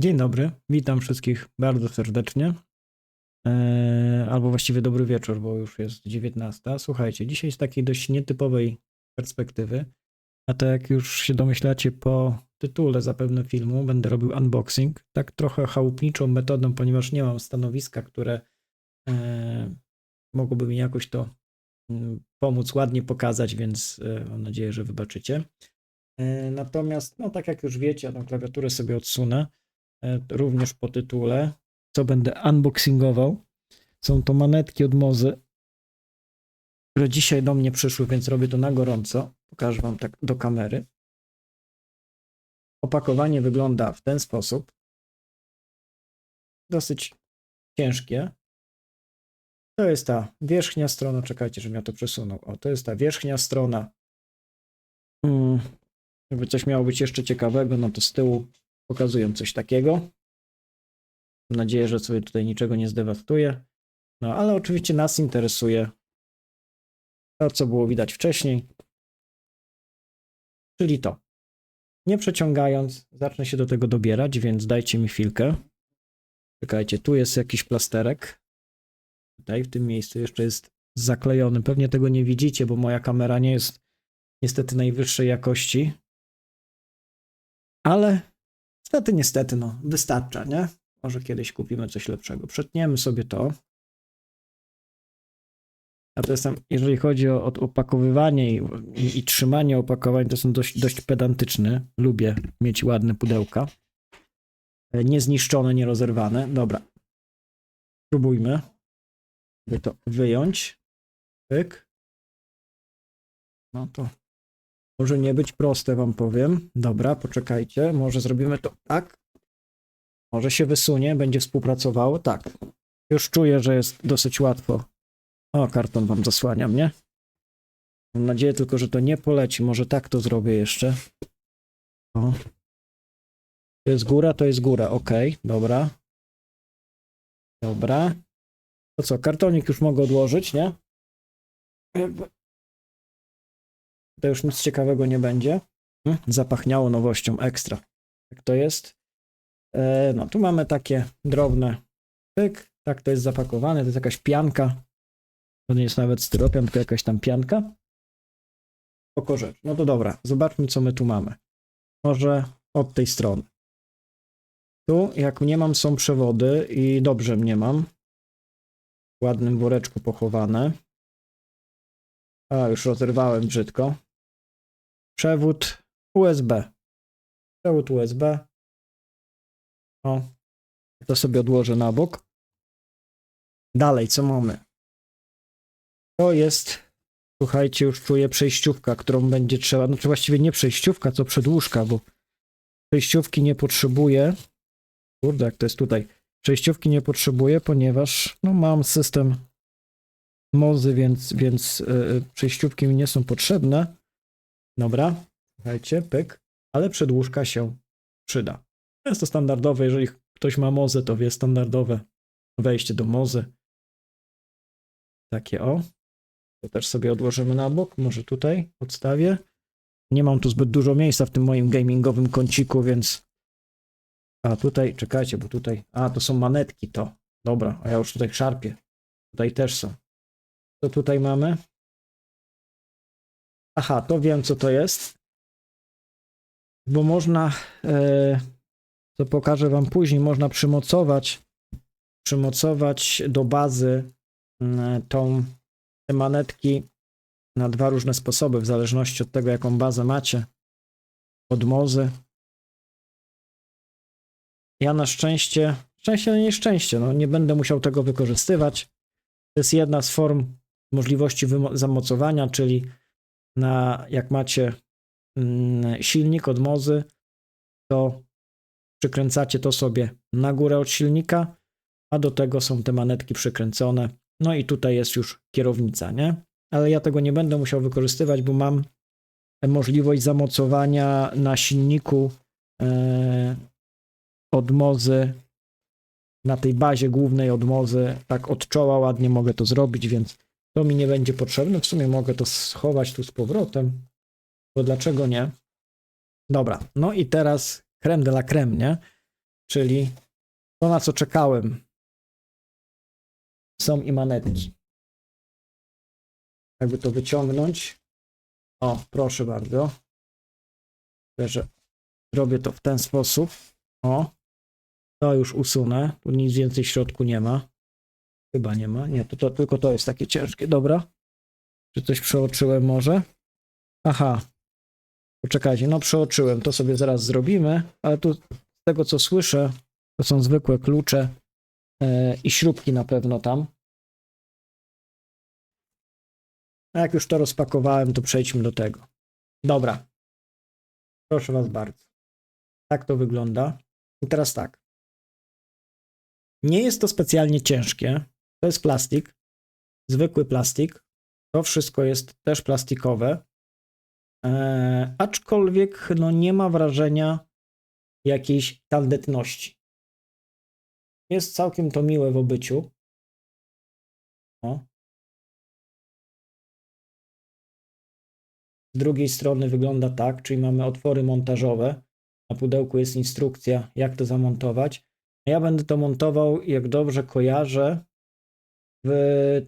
Dzień dobry, witam wszystkich bardzo serdecznie. Eee, albo właściwie dobry wieczór, bo już jest 19. Słuchajcie, dzisiaj z takiej dość nietypowej perspektywy, a tak jak już się domyślacie po tytule zapewne filmu, będę robił unboxing, tak trochę chałupniczą metodą, ponieważ nie mam stanowiska, które e, mogłoby mi jakoś to mm, pomóc ładnie pokazać, więc e, mam nadzieję, że wybaczycie. E, Natomiast, no tak jak już wiecie, ja tą klawiaturę sobie odsunę e, również po tytule, co będę unboxingował. Są to manetki od Mozy, które dzisiaj do mnie przyszły, więc robię to na gorąco. Pokażę Wam tak do kamery. Opakowanie wygląda w ten sposób. Dosyć ciężkie. To jest ta wierzchnia strona. Czekajcie, żebym ja to przesunął. O, to jest ta wierzchnia strona. Mm, Jakby coś miało być jeszcze ciekawego, no to z tyłu pokazują coś takiego. Mam nadzieję, że sobie tutaj niczego nie zdewastuje. No ale oczywiście nas interesuje to, co było widać wcześniej. Czyli to. Nie przeciągając, zacznę się do tego dobierać, więc dajcie mi chwilkę. Czekajcie, tu jest jakiś plasterek. Tutaj, w tym miejscu jeszcze jest zaklejony. Pewnie tego nie widzicie, bo moja kamera nie jest niestety najwyższej jakości. Ale niestety, niestety, no, wystarcza, nie? Może kiedyś kupimy coś lepszego. Przetniemy sobie to. A to jestem, jeżeli chodzi o, o opakowywanie i, i, i trzymanie opakowań, to są dość, dość pedantyczny. Lubię mieć ładne pudełka. E, Niezniszczone, nierozerwane. Dobra. Spróbujmy. By to wyjąć. Pyk. No to może nie być proste, wam powiem. Dobra, poczekajcie. Może zrobimy to tak. Może się wysunie, będzie współpracowało. Tak. Już czuję, że jest dosyć łatwo. O, karton wam zasłaniam, nie? Mam nadzieję tylko, że to nie poleci. Może tak to zrobię jeszcze. O. To jest góra, to jest góra. Ok, dobra. Dobra. To co, kartonik już mogę odłożyć, nie? To już nic ciekawego nie będzie. Hmm, Zapachniało nowością ekstra. Jak to jest? E, no, tu mamy takie drobne pyk. Tak to jest zapakowane. To jest jakaś pianka. To nie jest nawet styropian, tylko jakaś tam pianka. Oko rzecz. No to dobra, zobaczmy, co my tu mamy. Może od tej strony. Tu, jak nie mam, są przewody i dobrze mnie mam. W ładnym woreczku pochowane. A, już rozerwałem brzydko. Przewód USB. Przewód USB. O, to sobie odłożę na bok. Dalej, co mamy? To jest, słuchajcie, już czuję przejściówka, którą będzie trzeba, znaczy właściwie nie przejściówka, co przedłużka, bo przejściówki nie potrzebuję. Kurde, jak to jest tutaj. Przejściówki nie potrzebuję, ponieważ no, mam system mozy, więc, więc yy, przejściówki mi nie są potrzebne. Dobra, słuchajcie, pyk, ale przedłużka się przyda. Jest to standardowe, jeżeli ktoś ma mozę, to wie standardowe wejście do mozy. Takie o. To też sobie odłożymy na bok, może tutaj odstawię. Nie mam tu zbyt dużo miejsca w tym moim gamingowym kąciku, więc... A tutaj, czekajcie, bo tutaj... A, to są manetki to. Dobra, a ja już tutaj szarpię. Tutaj też są. Co tutaj mamy? Aha, to wiem co to jest. Bo można, e, to pokażę wam później, można przymocować, przymocować do bazy mm, tą, te manetki na dwa różne sposoby, w zależności od tego, jaką bazę macie. Od mozy. Ja na szczęście, szczęście, ale nieszczęście, no nie będę musiał tego wykorzystywać. To jest jedna z form możliwości zamocowania, czyli na, jak macie mm, silnik od mozy, to przykręcacie to sobie na górę od silnika, a do tego są te manetki przykręcone. No i tutaj jest już kierownica, nie? Ale ja tego nie będę musiał wykorzystywać, bo mam możliwość zamocowania na silniku e, od mozy, na tej bazie głównej od mozy, tak od czoła ładnie mogę to zrobić, więc to mi nie będzie potrzebne. W sumie mogę to schować tu z powrotem, bo dlaczego nie? Dobra, no i teraz creme de la creme, nie? czyli to, na co czekałem. Są i manetki. Jakby to wyciągnąć. O, proszę bardzo. Że zrobię to w ten sposób. O, to już usunę. Tu nic więcej w środku nie ma. Chyba nie ma. Nie, to, to tylko to jest takie ciężkie. Dobra. Czy coś przeoczyłem może? Aha. Poczekajcie, no przeoczyłem. To sobie zaraz zrobimy, ale tu z tego co słyszę, to są zwykłe klucze e, i śrubki na pewno tam. A jak już to rozpakowałem, to przejdźmy do tego. Dobra. Proszę Was bardzo. Tak to wygląda. I teraz tak. Nie jest to specjalnie ciężkie. To jest plastik. Zwykły plastik. To wszystko jest też plastikowe. Eee, aczkolwiek no, nie ma wrażenia jakiejś tandetności. Jest całkiem to miłe w obyciu. O. Z drugiej strony wygląda tak, czyli mamy otwory montażowe. Na pudełku jest instrukcja, jak to zamontować. Ja będę to montował, jak dobrze kojarzę, w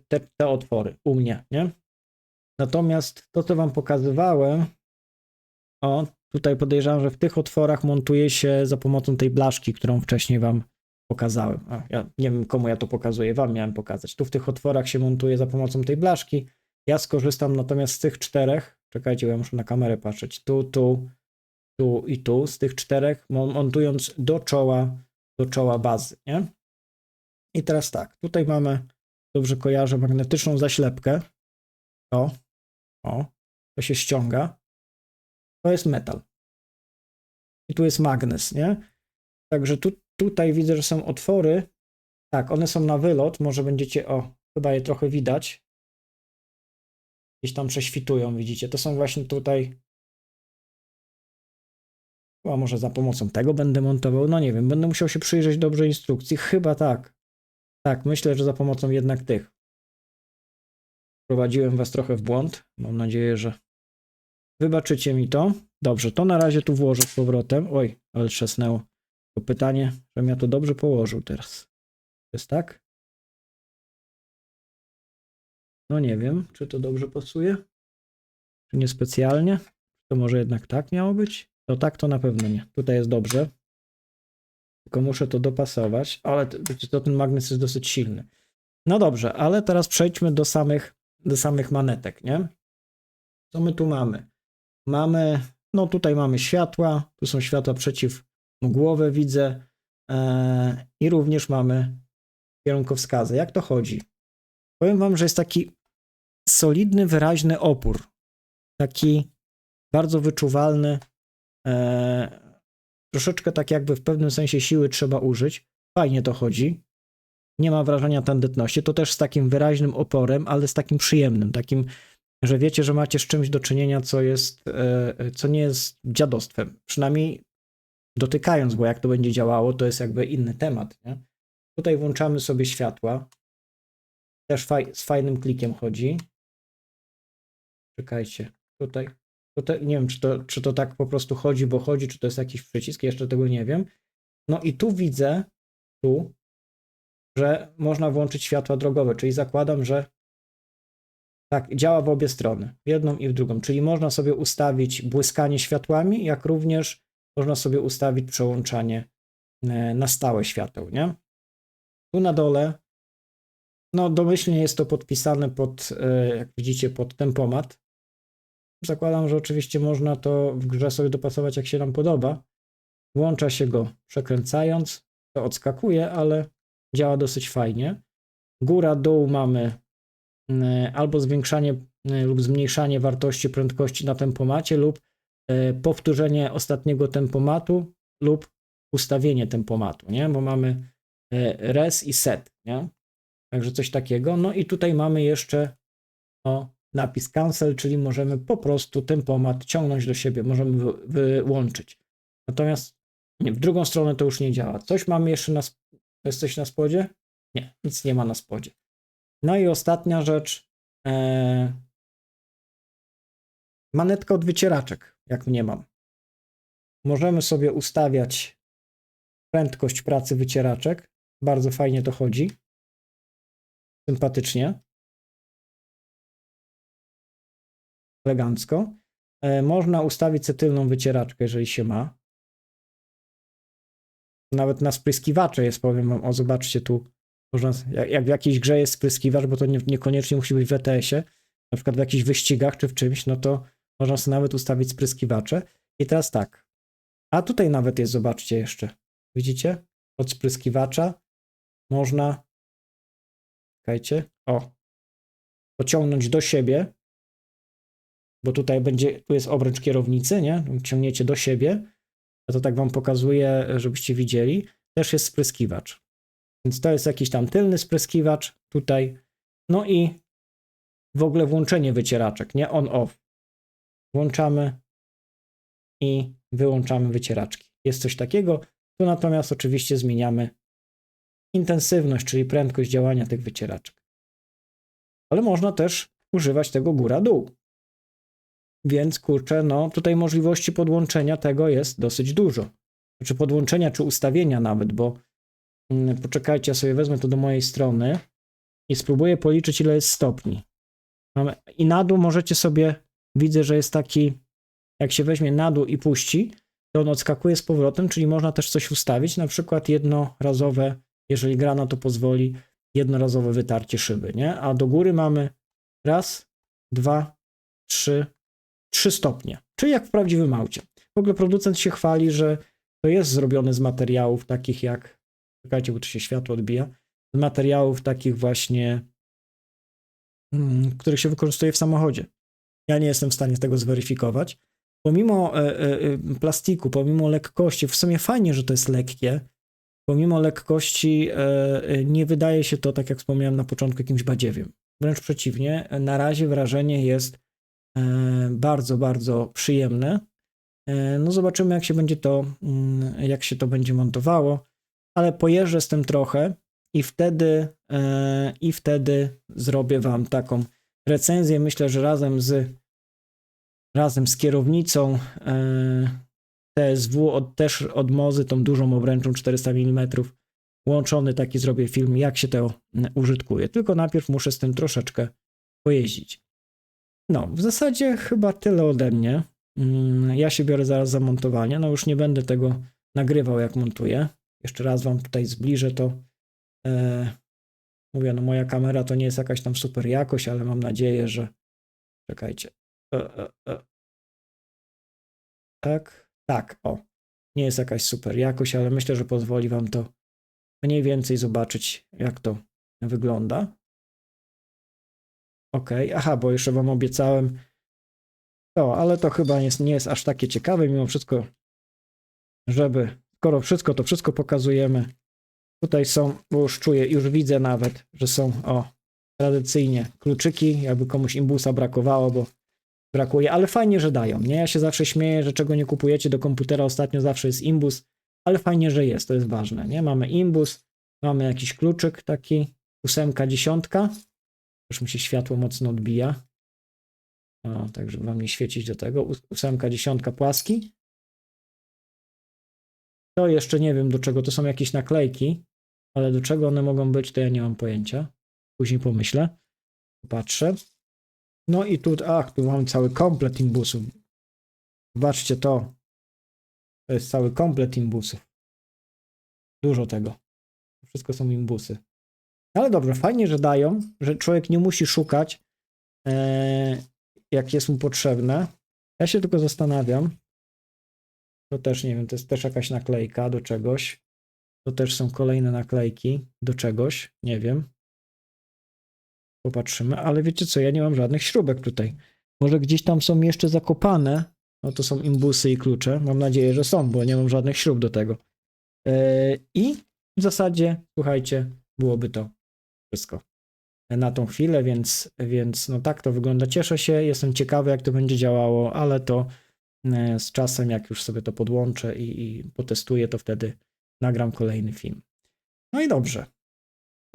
te, te otwory u mnie, nie? Natomiast to, co Wam pokazywałem, o, tutaj podejrzewam, że w tych otworach montuje się za pomocą tej blaszki, którą wcześniej Wam pokazałem. A, ja nie wiem, komu ja to pokazuję, Wam miałem pokazać. Tu w tych otworach się montuje za pomocą tej blaszki. Ja skorzystam natomiast z tych czterech. Czekajcie, ja muszę na kamerę patrzeć. Tu, tu, tu i tu. Z tych czterech, mon- montując do czoła, do czoła bazy, nie? I teraz tak, tutaj mamy, dobrze kojarzę, magnetyczną zaślepkę. O, o, to się ściąga. To jest metal. I tu jest magnes, nie? Także tu, tutaj widzę, że są otwory. Tak, one są na wylot. Może będziecie, o, chyba je trochę widać. Gdzieś tam prześwitują, widzicie. To są właśnie tutaj. A może za pomocą tego będę montował? No nie wiem, będę musiał się przyjrzeć dobrze instrukcji. Chyba tak. Tak, myślę, że za pomocą jednak tych. Wprowadziłem was trochę w błąd. Mam nadzieję, że wybaczycie mi to. Dobrze, to na razie tu włożę z powrotem. Oj, ale trzasnęło. To pytanie, żebym ja to dobrze położył teraz. Jest tak? No nie wiem, czy to dobrze pasuje, czy niespecjalnie. To może jednak tak miało być? No tak to na pewno nie. Tutaj jest dobrze. Tylko muszę to dopasować, ale to, ten magnes jest dosyć silny. No dobrze, ale teraz przejdźmy do samych, do samych manetek, nie? Co my tu mamy? Mamy, no tutaj mamy światła, tu są światła przeciwmgłowe, widzę, e, i również mamy kierunkowskazy. Jak to chodzi? Powiem wam, że jest taki solidny, wyraźny opór. Taki bardzo wyczuwalny. E, troszeczkę tak jakby w pewnym sensie siły trzeba użyć. Fajnie to chodzi. Nie ma wrażenia tandetności. To też z takim wyraźnym oporem, ale z takim przyjemnym, takim, że wiecie, że macie z czymś do czynienia, co jest, e, co nie jest dziadostwem. Przynajmniej dotykając, bo jak to będzie działało, to jest jakby inny temat. Nie? Tutaj włączamy sobie światła. Też faj, z fajnym klikiem chodzi. Czekajcie, tutaj. Tutaj nie wiem, czy to, czy to tak po prostu chodzi, bo chodzi, czy to jest jakiś przycisk, jeszcze tego nie wiem. No i tu widzę, tu, że można włączyć światła drogowe, czyli zakładam, że tak, działa w obie strony, w jedną i w drugą, czyli można sobie ustawić błyskanie światłami, jak również można sobie ustawić przełączanie e, na stałe świateł, nie? Tu na dole, no domyślnie jest to podpisane pod, e, jak widzicie, pod tempomat. Zakładam, że oczywiście można to w grze sobie dopasować jak się nam podoba. Włącza się go przekręcając, to odskakuje, ale działa dosyć fajnie. Góra, dół mamy e, albo zwiększanie e, lub zmniejszanie wartości prędkości na tempomacie lub e, powtórzenie ostatniego tempomatu lub ustawienie tempomatu, nie? Bo mamy e, res i set, nie? Także coś takiego. No i tutaj mamy jeszcze o, napis cancel, czyli możemy po prostu tempomat ciągnąć do siebie, możemy wy, wyłączyć. Natomiast nie, w drugą stronę to już nie działa. Coś mamy jeszcze na, na spodzie? Nie, nic nie ma na spodzie. No i ostatnia rzecz, e, manetka od wycieraczek, jak nie mam. Możemy sobie ustawiać prędkość pracy wycieraczek. Bardzo fajnie to chodzi. Sympatycznie. Elegancko. E, Można ustawić sobie tylną wycieraczkę, jeżeli się ma. Nawet na spryskiwacze jest, powiem wam, o zobaczcie tu, można, jak, jak w jakiejś grze jest spryskiwacz, bo to nie, niekoniecznie musi być w ETS-ie, na przykład w jakichś wyścigach czy w czymś, no to można sobie nawet ustawić spryskiwacze. I teraz tak, a tutaj nawet jest, zobaczcie jeszcze, widzicie? Od spryskiwacza można, czekajcie, o, pociągnąć do siebie, bo tutaj będzie, tu jest obręcz kierownicy, nie? Ciągniecie do siebie, ja to tak wam pokazuję, żebyście widzieli. Też jest spryskiwacz. Więc to jest jakiś tam tylny spryskiwacz tutaj. No i w ogóle włączenie wycieraczek, nie on-off. Włączamy i wyłączamy wycieraczki. Jest coś takiego. Tu natomiast oczywiście zmieniamy intensywność, czyli prędkość działania tych wycieraczek. Ale można też używać tego góra-dół. Więc kurczę, no tutaj możliwości podłączenia tego jest dosyć dużo. Znaczy podłączenia czy ustawienia nawet, bo mm, poczekajcie, ja sobie wezmę to do mojej strony i spróbuję policzyć ile jest stopni. Mamy, I na dół możecie sobie, widzę, że jest taki, jak się weźmie na dół i puści, to on odskakuje z powrotem, czyli można też coś ustawić, na przykład jednorazowe, jeżeli gra na to pozwoli, jednorazowe wytarcie szyby, nie? A do góry mamy raz, dwa, trzy, 3 stopnie, czyli jak w prawdziwym aucie. W ogóle producent się chwali, że to jest zrobione z materiałów takich jak, czekajcie, bo tu się światło odbija, z materiałów takich właśnie, mm, których się wykorzystuje w samochodzie. Ja nie jestem w stanie tego zweryfikować. Pomimo e, e, plastiku, pomimo lekkości, w sumie fajnie, że to jest lekkie, pomimo lekkości e, nie wydaje się to, tak jak wspomniałem na początku, jakimś badziewiem. Wręcz przeciwnie, na razie wrażenie jest bardzo, bardzo przyjemne. E, no zobaczymy, jak się będzie to, mm, jak się to będzie montowało, ale pojeżdżę z tym trochę i wtedy, e, i wtedy zrobię Wam taką recenzję. Myślę, że razem z, razem z kierownicą TSW, od, też od Mozy, tą dużą obręczą 400 mm, łączony taki zrobię film, jak się to użytkuje. Tylko najpierw muszę z tym troszeczkę pojeździć. No, w zasadzie chyba tyle ode mnie. Mm, ja się biorę zaraz za montowanie. No już nie będę tego nagrywał, jak montuję. Jeszcze raz wam tutaj zbliżę to. E, mówię, no moja kamera to nie jest jakaś tam super jakość, ale mam nadzieję, że. Czekajcie. E, e. Tak, tak, o. Nie jest jakaś super jakość, ale myślę, że pozwoli wam to mniej więcej zobaczyć, jak to wygląda. Okej, okay. aha, bo jeszcze wam obiecałem. No, ale to chyba jest, nie jest aż takie ciekawe, mimo wszystko, żeby, skoro wszystko, to wszystko pokazujemy. Tutaj są, bo już czuję, już widzę nawet, że są, o, tradycyjnie kluczyki, jakby komuś imbusa brakowało, bo brakuje, ale fajnie, że dają, nie? Ja się zawsze śmieję, że czego nie kupujecie do komputera ostatnio zawsze jest imbus, ale fajnie, że jest, to jest ważne, nie? Mamy imbus, mamy jakiś kluczyk taki, ósemka, dziesiątka, już mi się światło mocno odbija. O, tak, żeby wam nie świecić do tego. Ósemka, dziesiątka płaski. To jeszcze nie wiem do czego, to są jakieś naklejki, ale do czego one mogą być, to ja nie mam pojęcia. Później pomyślę. Popatrzę. No i tu, ach, tu mam cały komplet imbusów. Zobaczcie to. To jest cały komplet imbusów. Dużo tego. Wszystko są imbusy. Ale dobrze, fajnie, że dają, że człowiek nie musi szukać, e, jak jest mu potrzebne. Ja się tylko zastanawiam. To też nie wiem, to jest też jakaś naklejka do czegoś. To też są kolejne naklejki do czegoś, nie wiem. Popatrzymy, ale wiecie co, ja nie mam żadnych śrubek tutaj. Może gdzieś tam są jeszcze zakopane. No to są imbusy i klucze. Mam nadzieję, że są, bo nie mam żadnych śrub do tego. E, I w zasadzie, słuchajcie, byłoby to wszystko na tą chwilę, więc, więc no tak to wygląda. Cieszę się, jestem ciekawy, jak to będzie działało, ale to e, z czasem, jak już sobie to podłączę i, i potestuję, to wtedy nagram kolejny film. No i dobrze.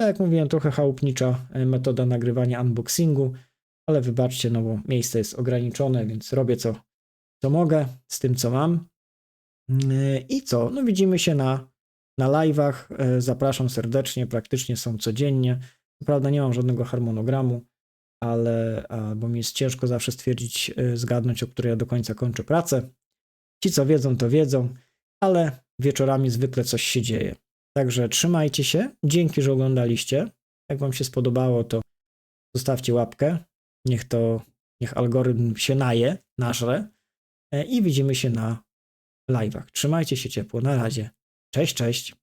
Tak jak mówiłem, trochę chałupnicza e, metoda nagrywania unboxingu, ale wybaczcie, no bo miejsce jest ograniczone, więc robię co, co mogę z tym, co mam. E, I co? No widzimy się na na live'ach e, zapraszam serdecznie, praktycznie są codziennie. Co prawda nie mam żadnego harmonogramu, ale bo mi jest ciężko zawsze stwierdzić, e, zgadnąć, o której ja do końca kończę pracę. Ci, co wiedzą, to wiedzą, ale wieczorami zwykle coś się dzieje. Także trzymajcie się. Dzięki, że oglądaliście. Jak Wam się spodobało, to zostawcie łapkę. Niech to, niech algorytm się naje, nażre. E, I widzimy się na live'ach. Trzymajcie się ciepło. Na razie. Cześć, cześć.